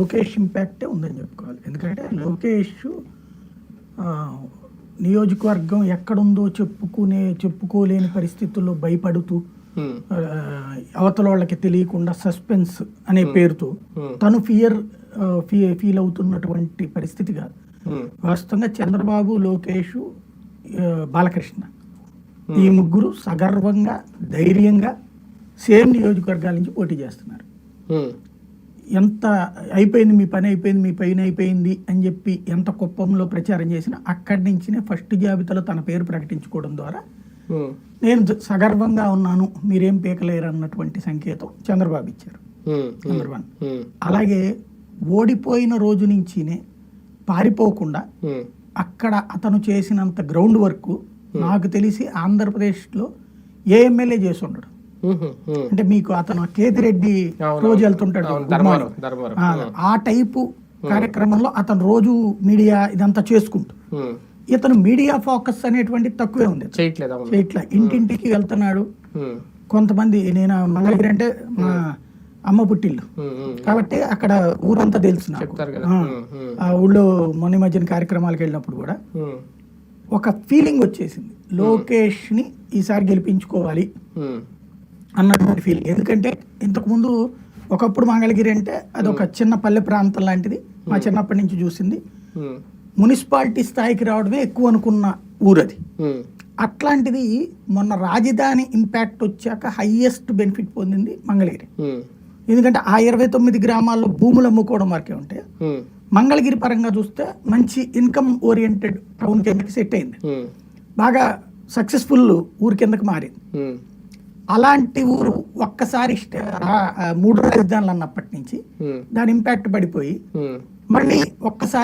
లోకేష్ ఇంపాక్టే ఉందని చెప్పుకోవాలి. ఎందుకంటే లోకేష్ నియోజకవర్గం ఎక్కడుందో చెప్పుకునే చెప్పుకోలేని పరిస్థితుల్లో భయపడుతూ అవతల వాళ్ళకి తెలియకుండా సస్పెన్స్ అనే పేరుతో. తను ఫియర్ ఫీల్ అవుతున్నటువంటి పరిస్థితి కాదు. వాస్తవంగా చంద్రబాబు లోకేష్ బాలకృష్ణ ఈ ముగ్గురు సగర్వంగా ధైర్యంగా సేమ్ నియోజకవర్గాల నుంచి పోటీ చేస్తున్నారు. ఎంత అయిపోయింది మీ పని అయిపోయింది మీ పైన అయిపోయింది అని చెప్పి ఎంత కుప్పంలో ప్రచారం చేసినా అక్కడి నుంచినే ఫస్ట్ జాబితాలో తన పేరు ప్రకటించుకోవడం ద్వారా నేను సగర్వంగా ఉన్నాను మీరేం పీకలేరు అన్నటువంటి సంకేతం చంద్రబాబు ఇచ్చారు. నెంబర్ వన్ అలాగే ఓడిపోయిన రోజు నుంచినే పారిపోకుండా అక్కడ అతను చేసినంత గ్రౌండ్ వర్క్ నాకు తెలిసి ఆంధ్రప్రదేశ్లో ఏ ఎమ్మెల్యే చేసి ఉండడు. అంటే మీకు అతను కేతిరెడ్డి రోజు. వెళ్తుంటాడు. ఆ, టైపు కార్యక్రమంలో అతను రోజు మీడియా ఇదంతా చేసుకుంటూ. ఇతను మీడియా ఫోకస్ అనేటువంటి తక్కువే ఉంది. ఇట్లా ఇంటింటికి వెళ్తున్నాడు. కొంతమంది నేను మంగళగిరి అంటే మా అమ్మ పుట్టిల్లు. కాబట్టి అక్కడ ఊరంతా తెలుసు ఆ, ఊళ్ళో మొన్న మధ్యన కార్యక్రమాలకు వెళ్ళినప్పుడు కూడా ఒక ఫీలింగ్ వచ్చేసింది. లోకేష్ని ఈసారి గెలిపించుకోవాలి. అన్నటువంటి ఫీలింగ్ ఎందుకంటే ఇంతకుముందు ఒకప్పుడు మంగళగిరి అంటే అది ఒక చిన్న పల్లె ప్రాంతం లాంటిది. మా చిన్నప్పటి నుంచి చూసింది. మున్సిపాలిటీ స్థాయికి రావడమే ఎక్కువ అనుకున్న ఊరది. అట్లాంటిది మొన్న రాజధాని ఇంపాక్ట్ వచ్చాక హైయెస్ట్ బెనిఫిట్ పొందింది మంగళగిరి. ఎందుకంటే ఆ ఇరవై తొమ్మిది గ్రామాల్లో భూములు అమ్ముకోవడం వరకే ఉంటాయి మంగళగిరి పరంగా చూస్తే మంచి ఇన్కమ్ ఓరియంటెడ్ టౌన్ కిందకి సెట్ అయింది. బాగా సక్సెస్ఫుల్ ఊరి కిందకి మారింది. అలాంటి ఊరు ఒక్కసారి మూడు రాజధానులు అన్నప్పటి నుంచి దాని ఇంపాక్ట్ పడిపోయి. మళ్ళీ ఒక్కసారి